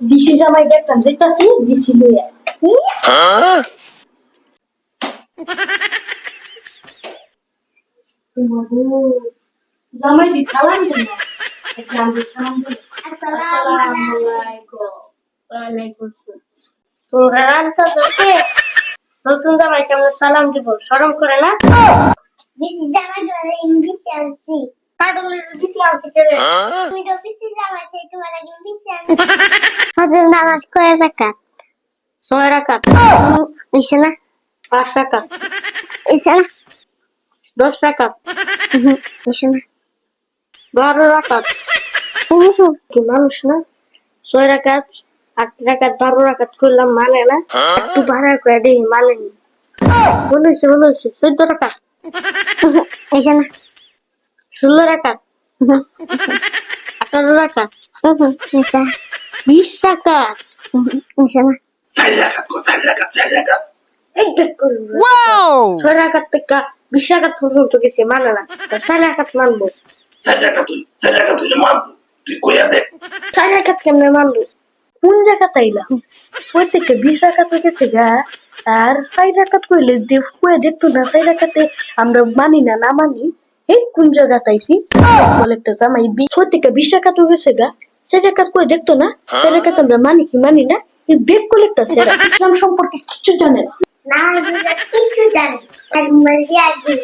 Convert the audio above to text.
BC জামাই দেখতাম যেটাছি BC লইয়া জামাই দি সালাম দিন একদম দি সালাম দিন আসসালামু আলাইকুম আলাইকুম তোরা রান্তা তোকে নতুন জামাই কেমন সালাম দিব শরম করে না বিসি আনছে কে রে তুমি তো বেশি জামা খেয়ে তোমার আগে ইংলিশ আনছি হজর নামাজ কয় রাকাত ছয় রাকাত ইসে না পাঁচ রাকাত ইসে না দশ রাকাত ইসে না বারো রাকাত কি মানুষ না ছয় রাকাত আট রাকাত বারো রাকাত করলাম মানে না একটু ভাড়া করে দেখি মানে মনে হচ্ছে মনে হচ্ছে চোদ্দ ষোলো রাকাত আঠারো রাকাত বিশ রাকাত ইসে না Salakat ko, salakat, salakat. এই দেখ করুন ছয় রাকাত থেকে বিশ রাকাত পর্যন্ত গেছে মানে না। ছয় রাকাত মানবো। Salakatul, salakatul mambo. Tuই কইয়া দে। ছয় রাকাত কেমনে মানবো। কোন জায়গা তাইলাম ছয় থেকে বিশ রাকাত গেছে গা। আর ছয় রাকাত কইলে দেখতো না ছয় রাকাতে আমরা মানি না না মানি। এই কোন জায়গা তাইছি? বলে তো জামাই ছয় থেকে বিশ হয়ে গেছে গা। সে রাকাত কই দেখতো না? ছয় রাকাত আমরা মানি কি মানি না? বেগ কলেক্টর সেরা ইসলাম সম্পর্কে কিছু জানে না। কিছু জানে আর আর দিন